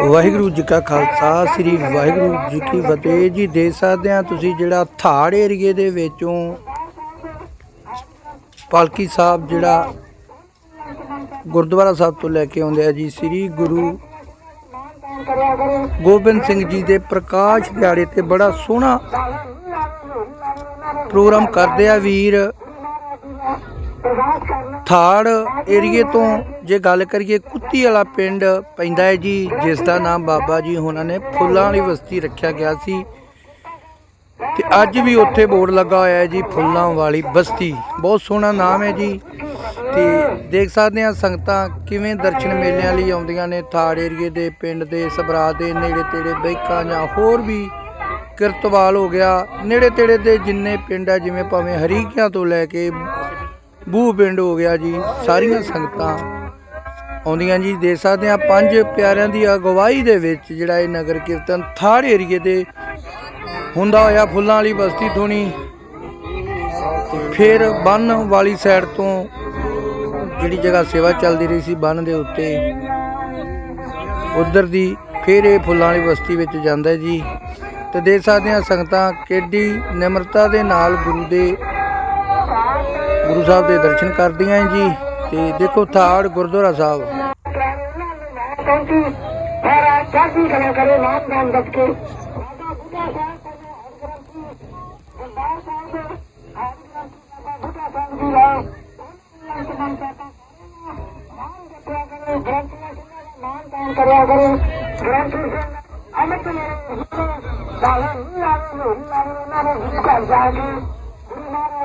ਵਾਹਿਗੁਰੂ ਜੀ ਕਾ ਖਾਲਸਾ, ਸ੍ਰੀ ਵਾਹਿਗੁਰੂ ਜੀ ਕੀ ਫਤਿਹ ਜੀ। ਦੇਖ ਸਕਦੇ ਆ ਤੁਸੀਂ ਜਿਹੜਾ ਥਾੜ ਏਰੀਏ ਦੇ ਵਿੱਚੋਂ ਪਾਲਕੀ ਸਾਹਿਬ ਜਿਹੜਾ ਗੁਰਦੁਆਰਾ ਸਾਹਿਬ ਤੋਂ ਲੈ ਕੇ ਆਉਂਦੇ ਆ ਜੀ, ਸ੍ਰੀ ਗੁਰੂ ਗੋਬਿੰਦ ਸਿੰਘ ਜੀ ਦੇ ਪ੍ਰਕਾਸ਼ ਦਿਹਾੜੇ ਤੇ ਬੜਾ ਸੋਹਣਾ ਪ੍ਰੋਗਰਾਮ ਕਰਦੇ ਆ ਵੀਰ। ਥਾੜ ਏਰੀਏ ਤੋਂ ਜੇ ਗੱਲ ਕਰੀਏ ਕੁੱਤੀ ਵਾਲਾ ਪਿੰਡ ਪੈਂਦਾ ਹੈ ਜੀ, ਜਿਸ ਦਾ ਨਾਮ ਬਾਬਾ ਜੀ ਉਹਨਾਂ ਨੇ ਫੁੱਲਾਂ ਵਾਲੀ ਬਸਤੀ ਰੱਖਿਆ ਗਿਆ ਸੀ। ਤੇ ਅੱਜ ਵੀ ਉੱਥੇ ਬੋਰਡ ਲੱਗਾ ਹੋਇਆ ਹੈ ਜੀ, ਫੁੱਲਾਂ ਵਾਲੀ ਬਸਤੀ। ਬਹੁਤ ਸੋਹਣਾ ਨਾਮ ਹੈ ਜੀ। ਤੇ ਦੇਖ ਸਕਦੇ ਆ ਸੰਗਤਾਂ ਕਿਵੇਂ ਦਰਸ਼ਨ ਮੇਲਿਆਂ ਲਈ ਆਉਂਦੀਆਂ ਨੇ, ਥਾੜ ਏਰੀਏ ਦੇ, ਪਿੰਡ ਦੇ ਸਬਰਾ ਦੇ, ਨੇੜੇ ਤੇੜੇ ਬੈਕਾਂ ਜਾਂ ਹੋਰ ਵੀ ਕਿਰਤਵਾਲ ਹੋ ਗਿਆ। ਨੇੜੇ ਤੇੜੇ ਦੇ ਜਿੰਨੇ ਪਿੰਡ ਆ, ਜਿਵੇਂ ਭਾਵੇਂ ਹਰੀਕਿਆਂ ਤੋਂ ਲੈ ਕੇ ਬੂਹ ਪਿੰਡ ਹੋ ਗਿਆ ਜੀ, ਸਾਰੀਆਂ ਸੰਗਤਾਂ ਆਉਂਦੀਆਂ ਜੀ, ਦੇਖ ਸਕਦੇ ਆ ਪੰਜ ਪਿਆਰਿਆਂ ਦੀ ਅਗਵਾਈ ਦੇ ਵਿੱਚ ਜਿਹੜਾ ਇਹ ਨਗਰ ਕੀਰਤਨ ਥਾੜ ਏਰੀਏ ਦੇ ਹੁੰਦਾ ਹੋਇਆ, ਫੁੱਲਾਂ ਵਾਲੀ ਬਸਤੀ ਥੋਣੀ ਫਿਰ ਬੰਨ ਵਾਲੀ ਸਾਈਡ ਤੋਂ ਜਿਹੜੀ ਜਗ੍ਹਾ ਸੇਵਾ ਚੱਲਦੀ ਰਹੀ ਸੀ, ਬੰਨ ਦੇ ਉੱਤੇ। ਉਧਰ ਦੀ ਫਿਰ ਇਹ ਫੁੱਲਾਂ ਵਾਲੀ ਬਸਤੀ ਵਿੱਚ ਜਾਂਦਾ ਜੀ। ਤੇ ਦੇਖ ਸਕਦੇ ਆ ਸੰਗਤਾਂ ਕਿੱਡੀ ਨਿਮਰਤਾ ਦੇ ਨਾਲ ਗੁਰੂ ਦੇ ਗੁਰੂ ਸਾਹਿਬ ਦੇ ਦਰਸ਼ਨ ਕਰਦੀਆਂ ਹੈ ਜੀ, ਤੇ ਦੇਖੋ ਥਾੜ ਗੁਰਦੁਆਰਾ ਸਾਹਿਬ। ਕਰਿਆ ਕਰੋ ਗ੍ਰੰਥ ਅਮਿਤ ਮੇਰੇ ਸਾਲਾ ਦਾ ਪ੍ਰਕਾਸ਼ ਕਰਨਾ ਰਾਜ ਨਹੀਂ ਮਹਾਰਾਜ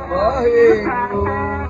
ਵਾਹਿਗੁਰੂ।